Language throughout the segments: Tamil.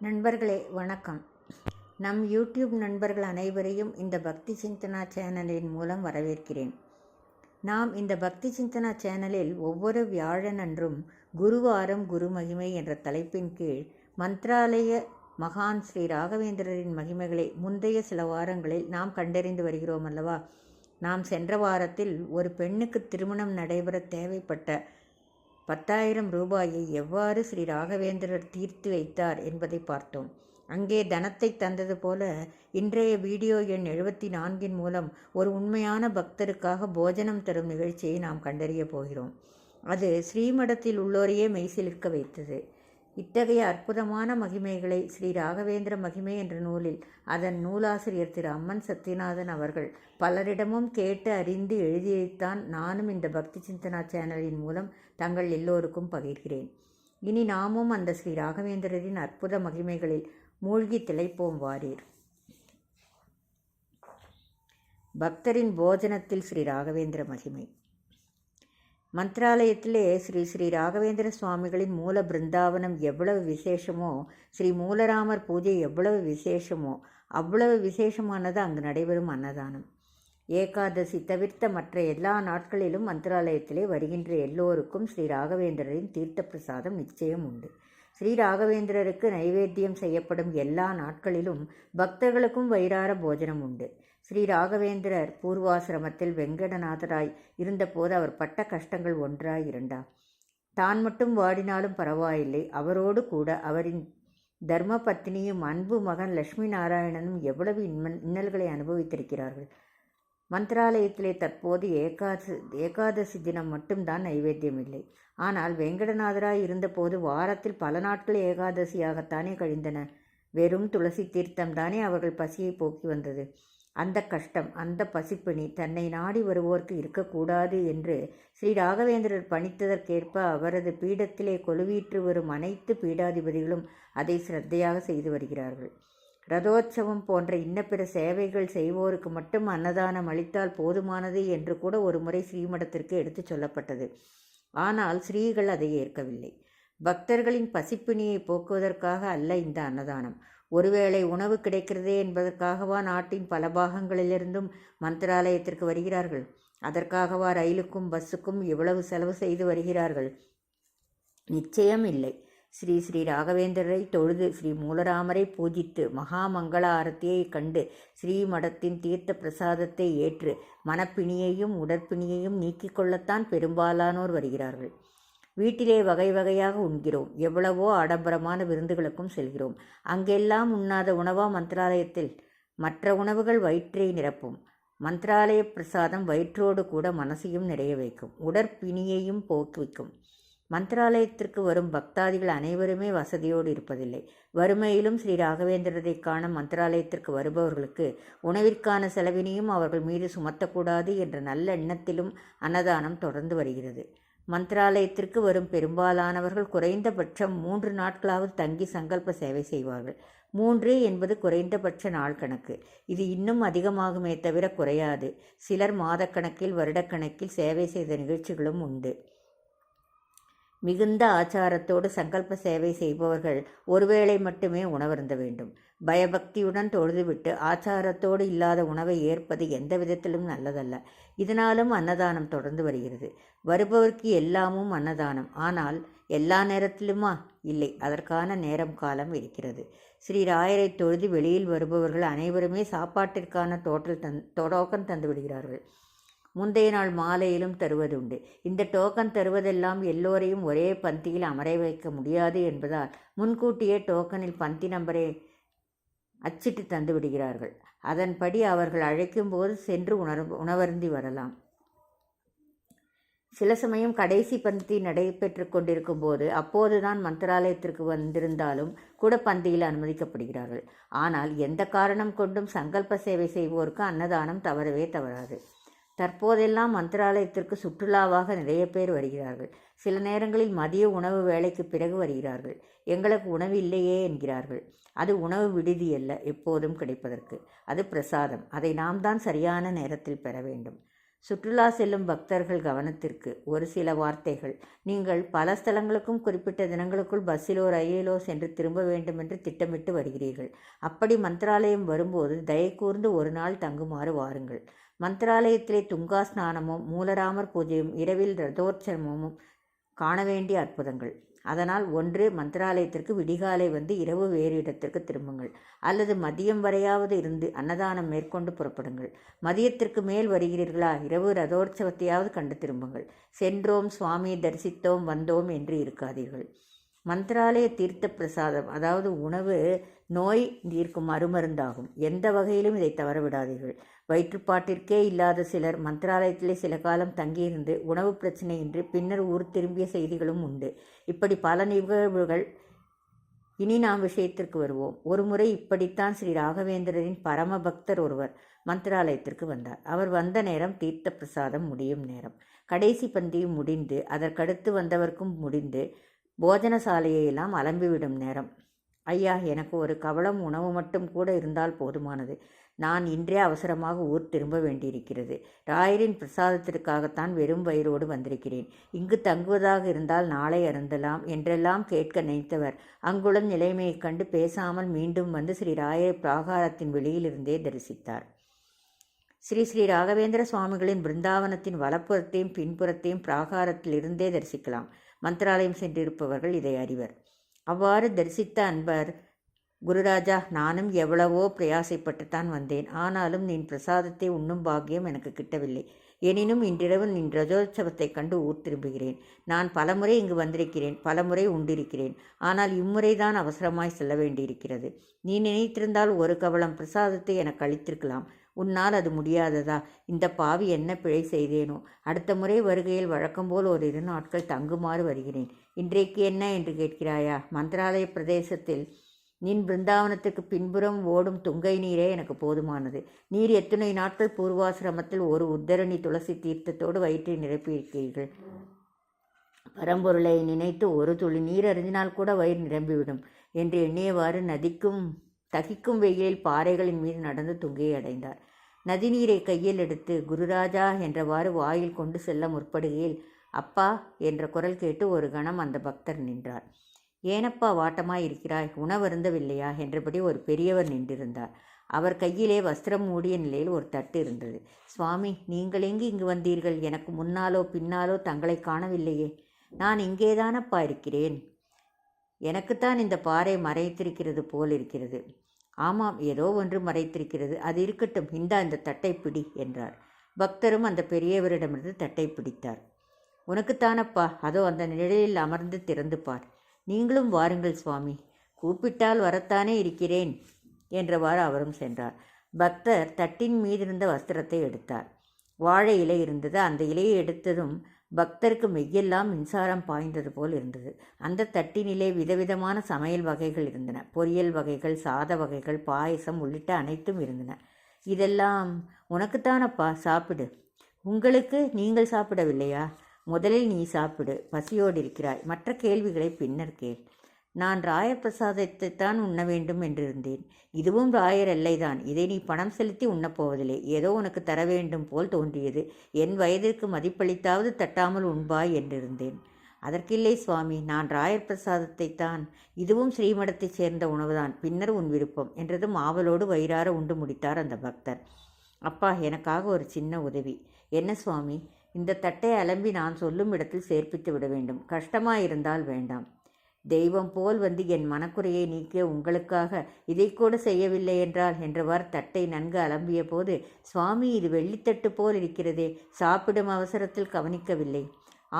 நண்பர்களே வணக்கம். நம் யூடியூப் நண்பர்கள் அனைவரையும் இந்த பக்தி சிந்தனா சேனலின் மூலம் வரவேற்கிறேன். நாம் இந்த பக்தி சிந்தனா சேனலில் ஒவ்வொரு வியாழன் அன்றும் குருவாரம் குரு மகிமை என்ற தலைப்பின் கீழ் மந்த்ராலய மகான் ஸ்ரீ ராகவேந்திரரின் மகிமைகளை முந்தைய சில வாரங்களில் நாம் கண்டறிந்து வருகிறோம் அல்லவா? நாம் சென்ற வாரத்தில் ஒரு பெண்ணுக்கு திருமணம் நடைபெற தேவைப்பட்ட பத்தாயிரம் ரூபாயை எவ்வாறு ஸ்ரீ ராகவேந்திரர் தீர்த்து வைத்தார் என்பதை பார்த்தோம். அங்கே தனத்தை தந்தது போல இன்றைய வீடியோ எண் எழுபத்தி நான்கின் மூலம் ஒரு உண்மையான பக்தருக்காக போஜனம் தரும் நிகழ்ச்சியை நாம் கண்டறிய போகிறோம். அது ஸ்ரீமடத்தில் உள்ளோரையே மெய்சிலிருக்க வைத்தது. இத்தகைய அற்புதமான மகிமைகளை ஸ்ரீ ராகவேந்திர மகிமை என்ற நூலில் அதன் நூலாசிரியர் திரு அம்மன் சத்யநாதன் அவர்கள் பலரிடமும் கேட்டு அறிந்து எழுதியைத்தான் நானும் இந்த பக்தி சிந்தனா சேனலின் மூலம் தங்கள் எல்லோருக்கும் பகிர்கிறேன். இனி நாமும் அந்த ஸ்ரீ ராகவேந்திரரின் அற்புத மகிமைகளில் மூழ்கி திளைப்போம் வாரீர். பக்தரின் போஜனத்தில் ஸ்ரீ ராகவேந்திர மகிமை. மந்திராலயத்திலே ஸ்ரீ ஸ்ரீ ராகவேந்திர சுவாமிகளின் மூல பிருந்தாவனம் எவ்வளவு விசேஷமோ ஸ்ரீ மூலராமர் பூஜை எவ்வளவு விசேஷமோ அவ்வளவு விசேஷமானது அங்கு நடைபெறும் அன்னதானம். ஏகாதசி தவிர்த்த மற்ற எல்லா நாட்களிலும் மந்திராலயத்திலே வருகின்ற எல்லோருக்கும் ஸ்ரீ ராகவேந்திரரின் தீர்த்த பிரசாதம் நிச்சயம் உண்டு. ஸ்ரீ ராகவேந்திரருக்கு நைவேத்தியம் செய்யப்படும் எல்லா நாட்களிலும் பக்தர்களுக்கும் வயிறார போஜனம் உண்டு. ஸ்ரீ ராகவேந்திரர் பூர்வாசிரமத்தில் வெங்கடநாதராய் இருந்தபோது அவர் பட்ட கஷ்டங்கள் ஒன்றாய் இரண்டா தான் மட்டும் வாடினாலும் பரவாயில்லை. அவரோடு கூட அவரின் தர்ம பத்னியும் அன்பு மகன் லட்சுமி நாராயணனும் எவ்வளவு இன்னல் இன்னல்களை அனுபவித்திருக்கிறார்கள். மந்திராலயத்திலே தற்போது ஏகாசி ஏகாதசி தினம் மட்டும்தான் நைவேத்தியம் இல்லை. ஆனால் வெங்கடநாதராய் இருந்தபோது வாரத்தில் பல நாட்கள் ஏகாதசியாகத்தானே கழிந்தன. வெறும் துளசி தீர்த்தம் தானே அவர்கள் பசியை போக்கி வந்தது. அந்த கஷ்டம் அந்த பசிப்பிணி தன்னை நாடி வருவோர்க்கு இருக்கக்கூடாது என்று ஸ்ரீ ராகவேந்திரர் பணித்ததற்கேற்ப அவரது பீடத்திலே கொலுவீற்று வரும் அனைத்து பீடாதிபதிகளும் அதை சிரத்தையாக செய்து வருகிறார்கள். ரதோற்சவம் போன்ற இன்னப்பிற சேவைகள் செய்வோருக்கு மட்டும் அன்னதானம் அளித்தால் போதுமானது என்று கூட ஒரு முறை ஸ்ரீமடத்திற்கு எடுத்துச் சொல்லப்பட்டது. ஆனால் ஸ்ரீகள் அதை ஏற்கவில்லை. பக்தர்களின் பசிப்பிணியை போக்குவதற்காக அல்ல இந்த அன்னதானம். ஒருவேளை உணவு கிடைக்கிறதே என்பதற்காகவா நாட்டின் பல பாகங்களிலிருந்தும் மந்திராலயத்திற்கு வருகிறார்கள்? அதற்காகவா ரயிலுக்கும் பஸ்ஸுக்கும் இவ்வளவு செலவு செய்து வருகிறார்கள்? நிச்சயம் இல்லை. ஸ்ரீ ஸ்ரீ ராகவேந்திரரை தொழுது ஸ்ரீ மூலராமரை பூஜித்து மகா மங்கள ஆரத்தியை கண்டு ஸ்ரீமடத்தின் தீர்த்த பிரசாதத்தை ஏற்று மனப்பிணியையும் உடற்பிணியையும் நீக்கிக் கொள்ளத்தான் பெரும்பாலானோர் வருகிறார்கள். வீட்டிலே வகை வகையாக உண்கிறோம். எவ்வளவோ ஆடம்பரமான விருந்துகளுக்கும் செல்கிறோம். அங்கெல்லாம் உண்ணாத உணவா மந்திராலயத்தில்? மற்ற உணவுகள் வயிற்றை நிரப்பும். மந்திராலய பிரசாதம் வயிற்றோடு கூட மனசையும் நிறைய வைக்கும். உடற்பிணியையும் போக்குவிக்கும். மந்திராலயத்திற்கு வரும் பக்தாதிகள் அனைவருமே வசதியோடு இருப்பதில்லை. வறுமையிலும் ஸ்ரீ ராகவேந்திரரை காண மந்திராலயத்திற்கு வருபவர்களுக்கு உணவிற்கான செலவினையும் அவர்கள் மீது சுமத்தக்கூடாது என்ற நல்ல எண்ணத்திலும் அன்னதானம் தொடர்ந்து வருகிறது. மந்திராலயத்திற்கு வரும் பெரும்பாலானவர்கள் குறைந்தபட்சம் மூன்று நாட்களாவது தங்கி சங்கல்ப சேவை செய்வார்கள். மூன்று என்பது குறைந்தபட்ச நாள் கணக்கு. இது இன்னும் அதிகமாகுமே தவிர குறையாது. சிலர் மாதக்கணக்கில் வருடக்கணக்கில் சேவை செய்த நிகழ்ச்சிகளும் உண்டு. மிகுந்த ஆச்சாரத்தோடு சங்கல்ப சேவை செய்பவர்கள் ஒருவேளை மட்டுமே உணவருந்த வேண்டும். பயபக்தியுடன் தொழுதுவிட்டு ஆச்சாரத்தோடு இல்லாத உணவை ஏற்பது எந்த விதத்திலும் நல்லதல்ல. இதனாலும் அன்னதானம் தொடர்ந்து வருகிறது. வருபவருக்கு எல்லாமும் அன்னதானம். ஆனால் எல்லா நேரத்திலுமா? இல்லை. அதற்கான நேரம் காலம் இருக்கிறது. ஸ்ரீ ராயரை தொழுது வெளியில் வருபவர்கள் அனைவருமே சாப்பாட்டிற்கான டோட்டல் தன் டோக்கன் தந்து விடுகிறார்கள் முந்தைய நாள் மாலையிலும் தருவதுண்டு. இந்த டோக்கன் தருவதெல்லாம் எல்லோரையும் ஒரே பந்தியில் அமர வைக்க முடியாது என்பதால் முன்கூட்டியே டோக்கனில் பந்தி நம்பரை அச்சிட்டு தந்து விடுகிறார்கள். அதன்படி அவர்கள் அழைக்கும்போது சென்று உணர் உணவருந்தி வரலாம். சில சமயம் கடைசி பந்தி நடைபெற்று கொண்டிருக்கும் போது அப்போதுதான் மந்திராலயத்திற்கு வந்திருந்தாலும் கூட பந்தியில் அனுமதிக்கப்படுகிறார்கள். ஆனால் எந்த காரணம் கொண்டும் சங்கல்ப சேவை செய்வோருக்கு அன்னதானம் தவறவே தவறாது. தற்போதெல்லாம் மந்திராலயத்திற்கு சுற்றுலாவாக நிறைய பேர் வருகிறார்கள். சில நேரங்களில் மதிய உணவு வேலைக்கு பிறகு வருகிறார்கள். எங்களுக்கு உணவு இல்லையே என்கிறார்கள். அது உணவு விடுதி அல்ல எப்போதும் கிடைப்பதற்கு. அது பிரசாதம். அதை நாம் தான் சரியான நேரத்தில் பெற வேண்டும். சுற்றுலா செல்லும் பக்தர்கள் கவனத்திற்கு. ஒரு சில வார்த்தைகள். நீங்கள் பல ஸ்தலங்களுக்கும் குறிப்பிட்ட தினங்களுக்குள் பஸ்ஸிலோ ரயிலோ சென்று திரும்ப வேண்டுமென்று திட்டமிட்டு வருகிறீர்கள். அப்படி மந்திராலயம் வரும்போது தயக்கூர்ந்து ஒரு நாள் தங்குமாறு வாருங்கள். மந்திராலயத்திலே துங்கா ஸ்நானமும் மூலராமர் பூஜையும் இரவில் ரதோற்சவமும் காண வேண்டிய அற்புதங்கள். அதனால் ஒன்று மந்திராலயத்திற்கு விடிகாலை வந்து இரவு வேறு இடத்திற்கு திரும்புங்கள். அல்லது மதியம் வரையாவது இருந்து அன்னதானம் மேற்கொண்டு புறப்படுங்கள். மதியத்திற்கு மேல் வருகிறீர்களா? இரவு ரதோற்சவத்தையாவது கண்டு திரும்புங்கள். சென்றோம் சுவாமி தரிசித்தோம் வந்தோம் என்று இருக்காதீர்கள். மந்திராலய தீர்த்த பிரசாதம் அதாவது உணவு நோய் தீர்க்கும் மறுமருந்தாகும். எந்த வகையிலும் இதை தவறவிடாதீர்கள். வயிற்றுப்பாட்டிற்கே இல்லாத சிலர் மந்திராலயத்திலே சில காலம் தங்கியிருந்து உணவு பிரச்சனையின்றி பின்னர் ஊர் திரும்பிய செய்திகளும் உண்டு. இப்படி பல நிகழ்வுகள் இனி நாம் விஷயத்திற்கு வருவோம். ஒருமுறை இப்படித்தான் ஸ்ரீ ராகவேந்திரரின் பரம பக்தர் ஒருவர் மந்திராலயத்திற்கு வந்தார். அவர் வந்த நேரம் தீர்த்த பிரசாதம் முடியும் நேரம். கடைசி பந்தியும் முடிந்து அதற்கடுத்து வந்தவர்க்கும் முடிந்து போஜனசாலையெல்லாம் அலம்பிவிடும் நேரம். ஐயா எனக்கு ஒரு கவளம் உணவு மட்டும் கூட இருந்தால் போதுமானது. நான் இன்றே அவசரமாக ஊர் திரும்ப வேண்டியிருக்கிறது. ராயரின் பிரசாதத்திற்காகத்தான் வெறும் வயிறோடு வந்திருக்கிறேன். இங்கு தங்குவதாக இருந்தால் நாளை அருந்தலாம் என்றெல்லாம் கேட்க நினைத்தவர். அங்குள்ள நிலைமையைக் கண்டு பேசாமல் மீண்டும் வந்து ஸ்ரீ ராயரை பிராகாரத்தின் வெளியிலிருந்தே தரிசித்தார். ஸ்ரீ ஸ்ரீ ராகவேந்திர சுவாமிகளின் பிருந்தாவனத்தின் வலப்புறத்தையும் பின்புறத்தையும் பிராகாரத்திலிருந்தே தரிசிக்கலாம். மந்திராலயம் சென்றிருப்பவர்கள் இதை அறிவர். அவ்வாறு தரிசித்த அன்பர் குருராஜா நானும் எவ்வளவோ பிரயாசைப்பட்டுத்தான் வந்தேன். ஆனாலும் நின் பிரசாதத்தை உண்ணும் பாக்கியம் எனக்கு கிட்டவில்லை. எனினும் இன்றிரவு நின் ரஜோத்சவத்தைக் கண்டு ஊர் திரும்புகிறேன். நான் பலமுறை இங்கு வந்திருக்கிறேன். பலமுறை உண்டிருக்கிறேன். ஆனால் இம்முறைதான் அவசரமாய் செல்ல வேண்டியிருக்கிறது. நீ நினைத்திருந்தால் ஒரு கவலம் பிரசாதத்தை எனக்கு அளித்திருக்கலாம். உன்னால் அது முடியாததா? இந்த பாவி என்ன பிழை செய்தேனோ? அடுத்த முறை வருகையில் வழக்கம்போல் ஒரு இரு நாட்கள் தங்குமாறு வருகிறேன். இன்றைக்கு என்ன என்று கேட்கிறாயா? மந்திராலய பிரதேசத்தில் நின் பிருந்தாவனத்துக்கு பின்புறம் ஓடும் துங்கை நீரே எனக்கு போதுமானது. நீர் எத்தனை நாட்கள் பூர்வாசிரமத்தில் ஒரு உத்தரணி துளசி தீர்த்தத்தோடு வயிற்றை நிரப்பியிருக்கிறீர்கள்? பரம்பொருளை நினைத்து ஒரு துளி நீர் அறிஞ்சினால் கூட வயிறு நிரம்பிவிடும் என்று எண்ணியவாறு நதிக்கும் தகிக்கும் வெயிலில் பாறைகளின் மீது நடந்து துங்கையை அடைந்தார். நதிநீரை கையில் எடுத்து குருராஜா என்றவாறு வாயில் கொண்டு செல்ல முற்படுகையில் அப்பா என்ற குரல் கேட்டு ஒரு கணம் அந்த பக்தர் நின்றார். ஏனப்பா வாட்டமாய் இருக்கிறாய்? உணவருந்தவில்லையா என்றபடி ஒரு பெரியவர் நின்றிருந்தார். அவர் கையிலே வஸ்திரம் மூடிய நிலையில் ஒரு தட்டு இருந்தது. சுவாமி நீங்கள் எங்கு இங்கு வந்தீர்கள்? எனக்கு முன்னாலோ பின்னாலோ தங்களை காணவில்லையே. நான் இங்கேதானப்பா இருக்கிறேன்? எனக்குத்தான் இந்த பாறை மறைத்திருக்கிறது போல் இருக்கிறது. ஆமாம் ஏதோ ஒன்று மறைத்திருக்கிறது. அது இருக்கட்டும். இந்தா இந்த தட்டை பிடி என்றார். பக்தரும் அந்த பெரியவரிடமிருந்து தட்டை பிடித்தார். உனக்குத்தானப்பா? அதோ அந்த நிழலில் அமர்ந்து திறந்து பார். நீங்களும் வாருங்கள் சுவாமி. கூப்பிட்டால் வரத்தானே இருக்கிறேன்? என்றவாறு அவரும் சென்றார். பக்தர் தட்டின் மீதிருந்த வஸ்திரத்தை எடுத்தார். வாழை இலை இருந்தது. அந்த இலையை எடுத்ததும் பக்தருக்கு மெய்யெல்லாம் மின்சாரம் பாய்ந்தது போல் இருந்தது. அந்த தட்டினிலே விதவிதமான சமையல் வகைகள் இருந்தன. பொரியல் வகைகள் சாத வகைகள் பாயசம் உள்ளிட்ட அனைத்தும் இருந்தன. இதெல்லாம் உனக்குத்தானப்பா? சாப்பிடு. உங்களுக்கு நீங்கள் சாப்பிடவில்லையா? முதலில் நீ சாப்பிடு. பசியோடு இருக்கிறாய் மற்ற கேள்விகளை பின்னர் கேள். நான் ராயர் பிரசாதத்தைத்தான் உண்ண வேண்டும் என்றிருந்தேன். இதுவும் ராயர் எல்லைதான். இதை நீ பணம் செலுத்தி உண்ணப்போவதில்லை ஏதோ உனக்கு தர வேண்டும் போல் தோன்றியது. என் வயதிற்கு மதிப்பளித்தாவது தட்டாமல் உண்பாய் என்றிருந்தேன். அதற்கில்லை சுவாமி. நான் ராயர் பிரசாதத்தைத்தான் இதுவும் ஸ்ரீமடத்தைச் சேர்ந்த உணவுதான். பின்னர் உன் விருப்பம் என்றதும் ஆவலோடு வயிறார உண்டு முடித்தார் அந்த பக்தர். அப்பா எனக்காக ஒரு சின்ன உதவி. என்ன சுவாமி? இந்த தட்டை அலம்பி நான் சொல்லும் இடத்தில் சேர்ப்பித்து விட வேண்டும். கஷ்டமாயிருந்தால் வேண்டாம். தெய்வம் போல் வந்து என் மனக்குறையை நீக்க உங்களுக்காக இதை கூட செய்யவில்லை என்றால் என்றவாறு தட்டை நன்கு அலம்பிய போது சுவாமி இது வெள்ளித்தட்டு போல் இருக்கிறதே சாப்பிடும் அவசரத்தில் கவனிக்கவில்லை.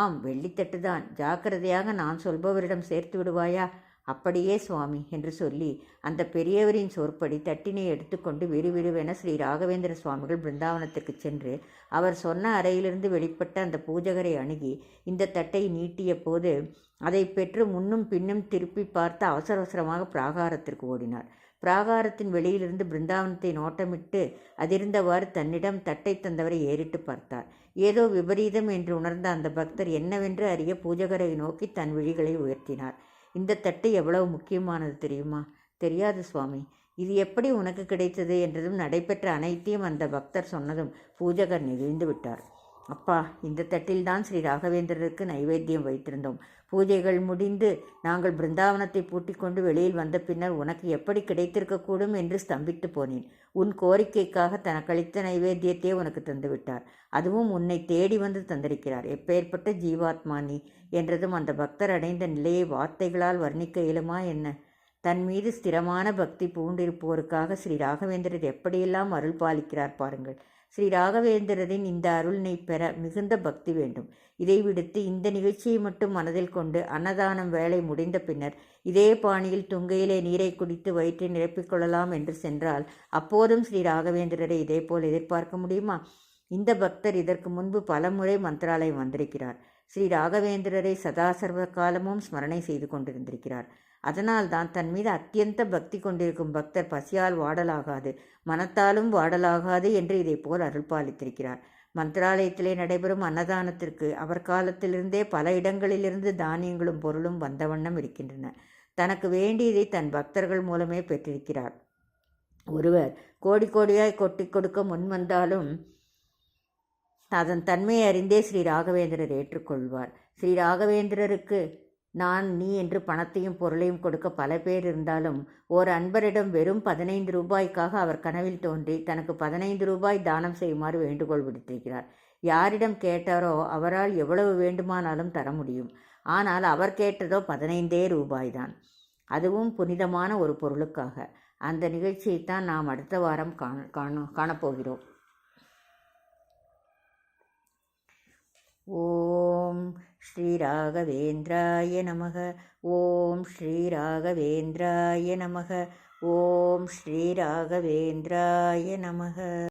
ஆம் வெள்ளித்தட்டு தான் ஜாக்கிரதையாக நான் சொல்பவரிடம் சேர்த்து விடுவாயா? அப்படியே சுவாமி என்று சொல்லி அந்த பெரியவரின் சொற்படி தட்டினை எடுத்துக்கொண்டு விறுவிறுவென ஸ்ரீ ராகவேந்திர சுவாமிகள் பிருந்தாவனத்துக்கு சென்று அவர் சொன்ன அறையிலிருந்து வெளிப்பட்ட அந்த பூஜகரை அணுகி இந்த தட்டை நீட்டிய போது அதை பெற்று முன்னும் பின்னும் திருப்பி பார்த்து அவசர அவசரமாக பிராகாரத்திற்கு ஓடினார். பிராகாரத்தின் வெளியிலிருந்து பிருந்தாவனத்தை நோட்டமிட்டு அதிர்ந்தவாறு தன்னிடம் தட்டை தந்தவரை ஏறிட்டு பார்த்தார். ஏதோ விபரீதம் என்று உணர்ந்த அந்த பக்தர் என்னவென்று அறிய பூஜகரை நோக்கி தன் விழிகளை உயர்த்தினார். இந்த தட்டு எவ்வளவு முக்கியமானது தெரியுமா? தெரியாது சுவாமி. இது எப்படி உனக்கு கிடைத்தது என்றதும் நடைபெற்ற அனைத்தையும் அந்த பக்தர் சொன்னதும் பூஜகர் நெகிழ்ந்து விட்டார். அப்பா இந்த தட்டில்தான் ஸ்ரீ ராகவேந்திரருக்கு நைவேத்தியம் வைத்திருந்தோம். பூஜைகள் முடிந்து நாங்கள் பிருந்தாவனத்தை பூட்டிக் கொண்டு வெளியில் வந்த பின்னர் உனக்கு எப்படி கிடைத்திருக்கக்கூடும் என்று ஸ்தம்பித்து போனேன். உன் கோரிக்கைக்காக தனக்களித்த நைவேத்தியத்தை உனக்கு தந்துவிட்டார். அதுவும் உன்னை தேடி வந்து தந்திருக்கிறார். எப்பேற்பட்ட ஜீவாத்மா நீ என்றதும் அந்த பக்தர் அடைந்த நிலையை வார்த்தைகளால் வர்ணிக்க இயலுமா என்ன? தன் மீது ஸ்திரமான பக்தி பூண்டிருப்போருக்காக ஸ்ரீ ராகவேந்திரர் எப்படியெல்லாம் அருள் பாலிக்கிறார் பாருங்கள். ஸ்ரீ ராகவேந்திரரின் இந்த அருளினை பெற மிகுந்த பக்தி வேண்டும். இதை விடுத்து இந்த நிகழ்ச்சியை மட்டும் மனதில் கொண்டு அன்னதானம் வேலை முடிந்த பின்னர் இதே பாணியில் துங்கையிலே நீரை குடித்து வயிற்றை நிரப்பிக்கொள்ளலாம் என்று சென்றால் அப்போதும் ஸ்ரீ ராகவேந்திரரை இதேபோல் எதிர்பார்க்க முடியுமா? இந்த பக்தர் இதற்கு முன்பு பலமுறை மந்திராலயம் வந்திருக்கிறார். ஸ்ரீ ராகவேந்திரரை சதா சர்வ காலமும் ஸ்மரணை செய்து கொண்டிருந்திருக்கிறார். அதனால்தான் தன் மீது அத்தியந்த பக்தி கொண்டிருக்கும் பக்தர் பசியால் வாடலாகாது மனத்தாலும் வாடலாகாது என்று இதை போல் அருள்பாலித்திருக்கிறார். மந்திராலயத்திலே நடைபெறும் அன்னதானத்திற்கு அவர் காலத்திலிருந்தே பல இடங்களிலிருந்து தானியங்களும் பொருளும் வந்த வண்ணம் இருக்கின்றன. தனக்கு வேண்டியதை தன் பக்தர்கள் மூலமே பெற்றிருக்கிறார். ஒருவர் கோடி கோடியாய் கொட்டி கொடுக்க முன்வந்தாலும் அதன் தன்மையை அறிந்தே ஸ்ரீ ராகவேந்திரர் ஏற்றுக்கொள்வார். ஸ்ரீ ராகவேந்திரருக்கு நான் நீ என்று பணத்தையும் பொருளையும் கொடுக்க பல பேர் இருந்தாலும் ஓர் அன்பரிடம் வெறும் பதினைந்து ரூபாய்க்காக அவர் கனவில் தோன்றி தனக்கு பதினைந்து ரூபாய் தானம் செய்யுமாறு வேண்டுகோள் விடுத்திருக்கிறார். யாரிடம் கேட்டாரோ அவரால் எவ்வளவு வேண்டுமானாலும் தர முடியும். ஆனால் அவர் கேட்டதோ பதினைந்தே ரூபாய்தான் அதுவும் புனிதமான ஒரு பொருளுக்காக. அந்த நிகழ்ச்சியைத்தான் நாம் அடுத்த வாரம் காண காண காணப்போகிறோம். ஓம் ஸ்ரீராகவேந்திராய நமக. ஓம் ஸ்ரீராகவேந்திராய நமக. ஓம் ஸ்ரீராகவேந்திராய நமக.